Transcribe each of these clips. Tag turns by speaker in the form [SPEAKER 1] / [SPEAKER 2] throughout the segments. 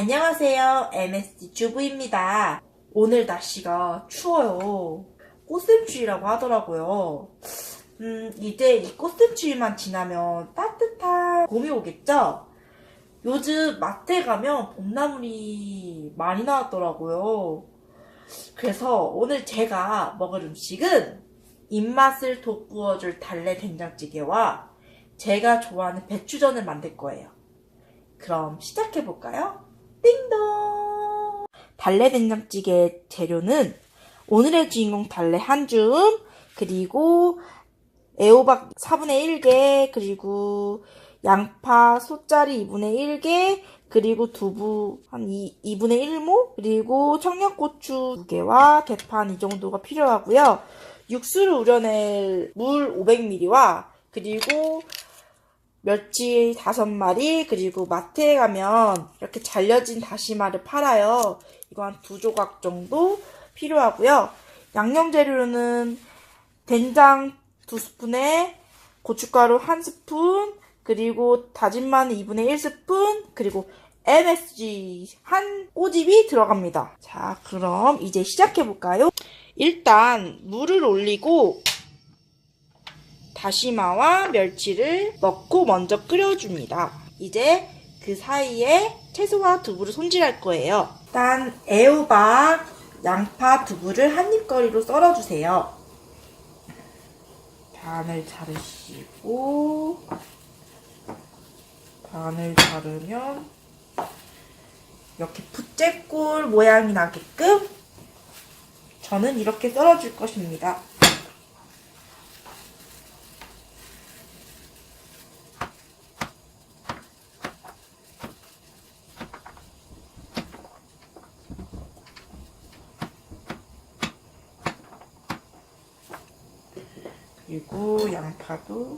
[SPEAKER 1] 안녕하세요. MSG 주부입니다. 오늘 날씨가 추워요. 꽃샘추위라고 하더라고요. 음, 이제 이 꽃샘추위만 지나면 따뜻한 봄이 오겠죠? 요즘 마트에 가면 봄나물이 많이 나왔더라고요. 그래서 오늘 제가 먹을 음식은 입맛을 돋구어줄 달래 된장찌개와 제가 좋아하는 배추전을 만들 거예요. 그럼 시작해볼까요? 띵동! 달래 된장찌개 재료는 오늘의 주인공 달래 한 줌, 그리고 애호박 4분의 1개, 그리고 양파 소짜리 2분의 1개, 그리고 두부 한 2, 2분의 1모, 그리고 청양고추 2개와 대파 이 정도가 필요하고요. 육수를 우려낼 물 500ml와 그리고 멸치 5마리 그리고 마트에 가면 이렇게 잘려진 다시마를 팔아요. 이거 한 두 조각 정도 필요하고요. 양념 재료는 된장 두 스푼에 고춧가루 한 스푼 그리고 다진 마늘 2분의 1 스푼 그리고 MSG 한 꼬집이 들어갑니다. 자 그럼 이제 시작해 볼까요? 일단 물을 올리고 다시마와 멸치를 넣고 먼저 끓여줍니다. 이제 그 사이에 채소와 두부를 손질할 거예요. 일단 애호박, 양파, 두부를 한 입거리로 썰어주세요. 반을 자르시고 반을 자르면 이렇게 부채꼴 모양이 나게끔 저는 이렇게 썰어줄 것입니다. 그리고 양파도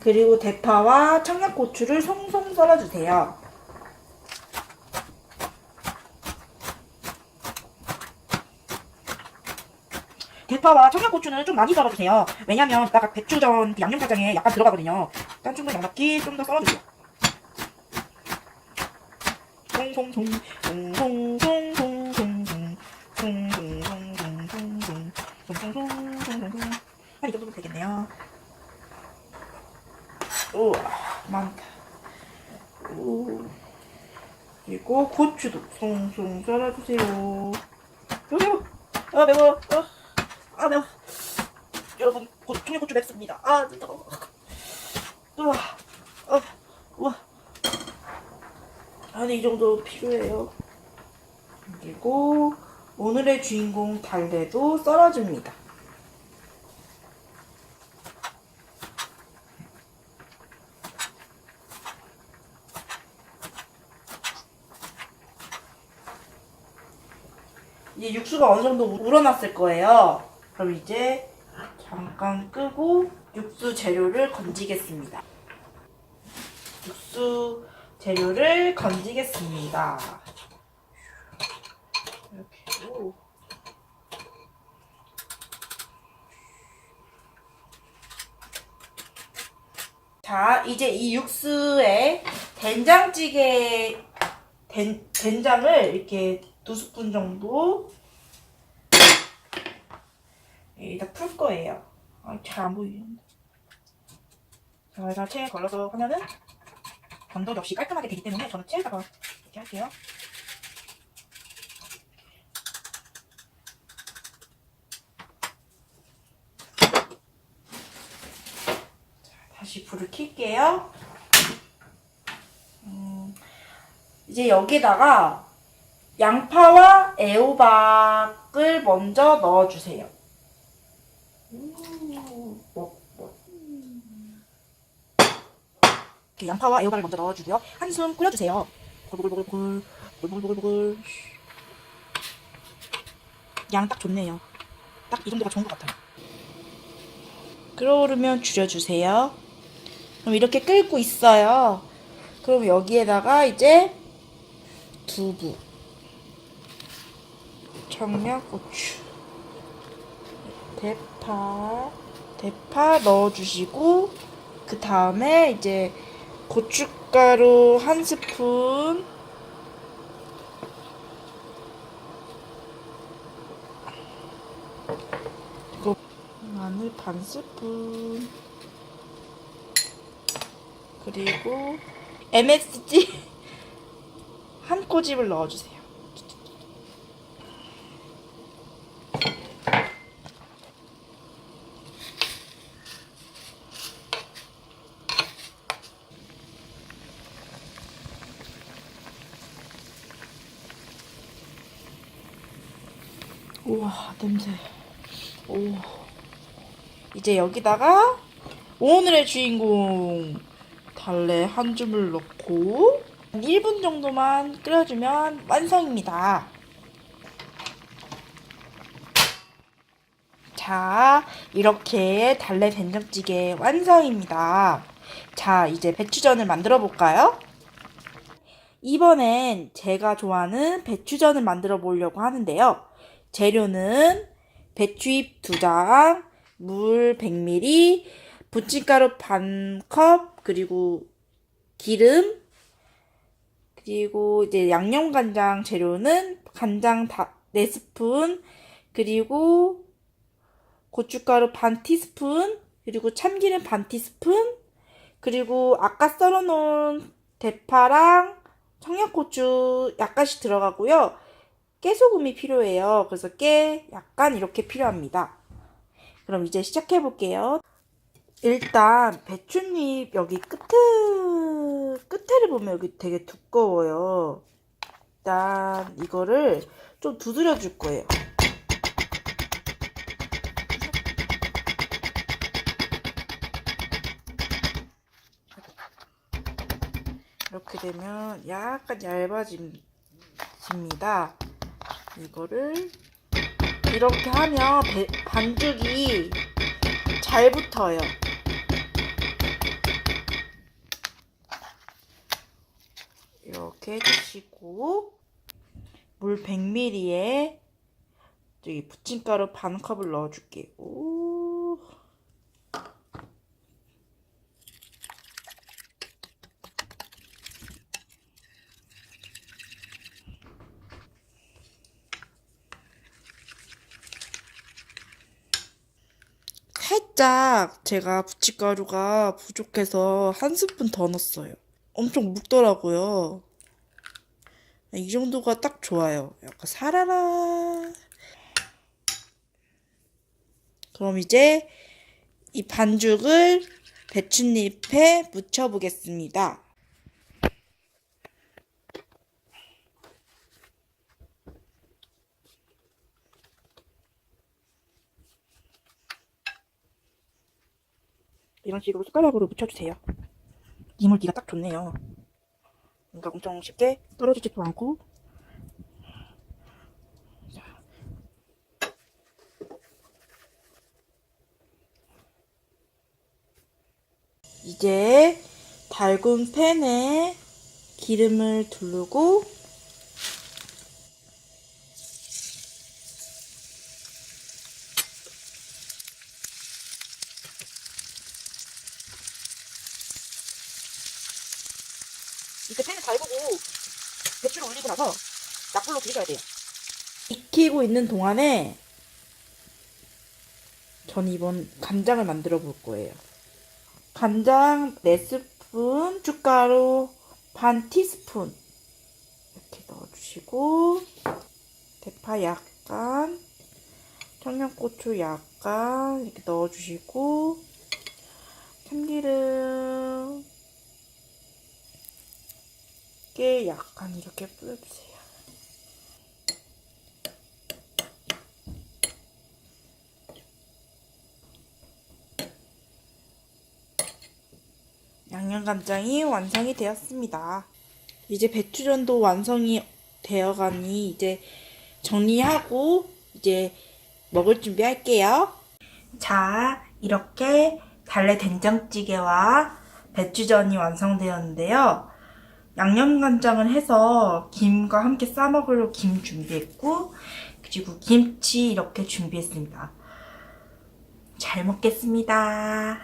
[SPEAKER 1] 그리고 대파와 청양고추를 송송 썰어주세요. 대파와 청양고추는 좀 많이 썰어주세요. 왜냐면 이따가 배추전 그 양념장에 약간 들어가거든요. 일단 좀더 넉넉히 좀더 썰어주세요. 송송송 송송송송송송 송송송송송송 송송송송송송 한이 정도면 되겠네요. 우와 많다. 오. 그리고 고추도 송송 썰어주세요. 여러분 아 매워. 아, 아 매워. 여러분 고, 청양고추 맵습니다. 아 진짜 우와 아, 우와. 아니 이 정도 필요해요. 그리고 오늘의 주인공 달래도 썰어줍니다 이제 육수가 어느 정도 우러났을 거예요. 그럼 이제 잠깐 끄고 육수 재료를 건지겠습니다. 육수 재료를 건지겠습니다. 이렇게 하고 자, 이제 이 육수에 된장찌개 된, 된장을 이렇게 두 스푼 정도 여기다 풀 거예요. 아, 잘 안 보이는데. 자, 여기다 체에 걸러서 하면은 변덕이 없이 깔끔하게 되기 때문에 저는 체에다가 이렇게 할게요. 자, 다시 불을 켤게요. 음, 이제 여기다가 양파와 애호박을 먼저 넣어주세요. 이렇게 양파와 애호박을 먼저 넣어주고요. 한숨 끓여주세요. 보글보글보글, 보글보글보글. 양 딱 좋네요. 딱 이 정도가 좋은 것 같아요. 끓어오르면 줄여주세요. 그럼 이렇게 끓고 있어요. 그럼 여기에다가 이제 두부, 청양고추, 대파, 대파 넣어주시고 그 다음에 이제 고춧가루 한 스푼. 그리고 마늘 반 스푼. 그리고 MSG 한 꼬집을 넣어주세요. 우와 냄새. 오. 이제 여기다가 오늘의 주인공 달래 한 줌을 넣고 1분 정도만 끓여주면 완성입니다. 자, 이렇게 달래 된장찌개 완성입니다. 자, 이제 배추전을 만들어 볼까요? 이번엔 제가 좋아하는 배추전을 만들어 보려고 하는데요. 재료는 배추잎 2장, 물 100ml, 부침가루 반 컵, 그리고 기름, 그리고 이제 양념 간장 재료는 간장 다 4스푼, 그리고 고춧가루 반 티스푼, 그리고 참기름 반 티스푼, 그리고 아까 썰어놓은 대파랑 청양고추 약간씩 들어가고요. 깨소금이 필요해요. 그래서 깨 약간 이렇게 필요합니다. 그럼 이제 시작해 볼게요. 일단 배춧잎 여기 끝에 끝에를 보면 여기 되게 두꺼워요. 일단 이거를 좀 두드려 줄 거예요. 이렇게 되면 약간 얇아집니다. 이거를 이렇게 하면 배- 반죽이 잘 붙어요. 이렇게 해주시고 물 100ml에 저기 부침가루 반 컵을 넣어줄게요. 오. 살짝 제가 부침가루가 부족해서 한 스푼 더 넣었어요. 엄청 묵더라고요. 이 정도가 딱 좋아요. 약간 사라라. 그럼 이제 이 반죽을 배춧잎에 묻혀보겠습니다. 이런 식으로 숟가락으로 묻혀주세요. 이물기가 딱 좋네요. 그러니까 엄청 쉽게 떨어지지도 않고. 자. 이제 달군 팬에 기름을 두르고 이때 팬을 달구고 배추를 올리고 나서 약불로 들이셔야 돼요. 익히고 있는 동안에 전 이번 간장을 만들어 볼 거예요. 간장 4스푼, 춧가루 반 티스푼 이렇게 넣어주시고 대파 약간, 청양고추 약간 이렇게 넣어주시고 참기름 얇게 약간 이렇게 뿌려주세요. 양념간장이 완성이 되었습니다. 이제 배추전도 완성이 되어가니 이제 정리하고 이제 먹을 준비할게요. 자, 이렇게 달래 된장찌개와 배추전이 완성되었는데요. 양념간장을 해서 김과 함께 싸먹으려고 김 준비했고, 그리고 김치 이렇게 준비했습니다. 잘 먹겠습니다.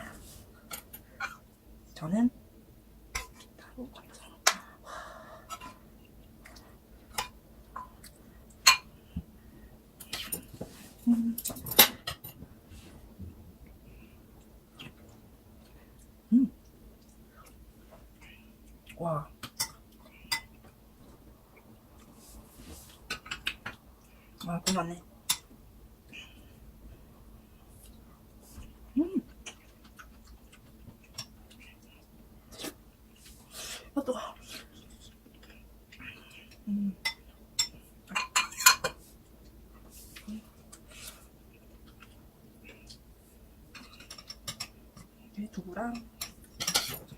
[SPEAKER 1] 저는. 음. 음. 와. 아, 고맙네. 아, 또. 음. 이 두부랑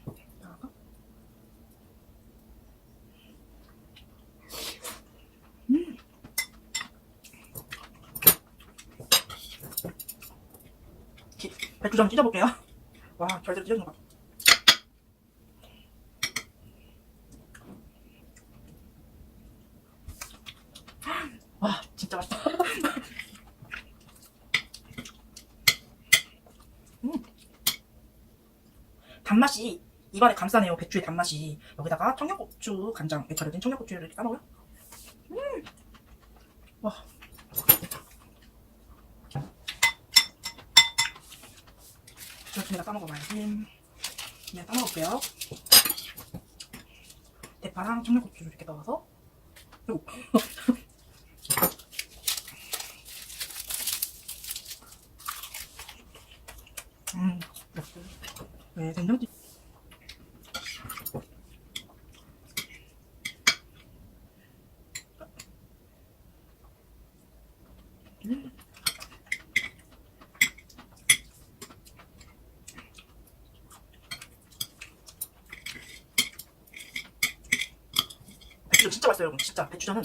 [SPEAKER 1] 여기다가 음. 기- 배추 좀 찢어볼게요. 와, 절대로 찢어진 거 봐. 와, 진짜 맛있다. 음. 단맛이 입안에 감싸네요. 배추의 단맛이. 여기다가 청양고추, 간장, 배차려진 청양고추를 이렇게 싸먹어요. 이렇게 내가 싸먹어봐야지. 그냥 싸먹을게요. 대파랑 청양고추를 이렇게 넣어서. 요. 음, 역시. 네, 된장찌. 음. 배추전 진짜 맛있어요, 여러분. 진짜 배추전은.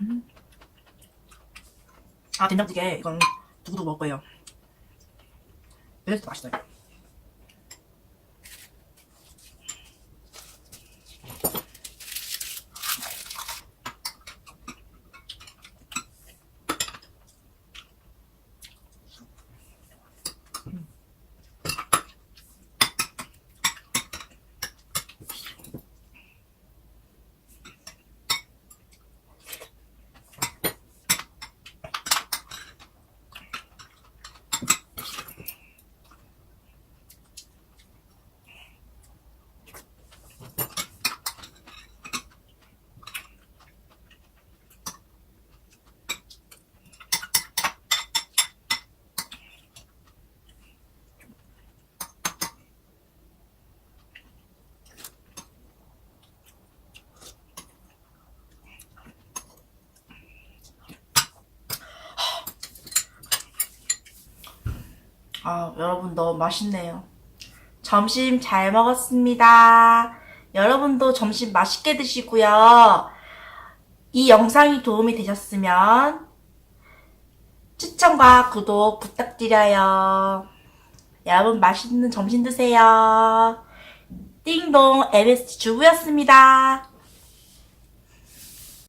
[SPEAKER 1] 음. 아 된장찌개 이건 두부도 먹을 거예요. 이래서 맛있어요. 아, 여러분 너무 맛있네요. 점심 잘 먹었습니다. 여러분도 점심 맛있게 드시고요. 이 영상이 도움이 되셨으면 추천과 구독 부탁드려요. 여러분 맛있는 점심 드세요. 띵동 MSG 주부였습니다.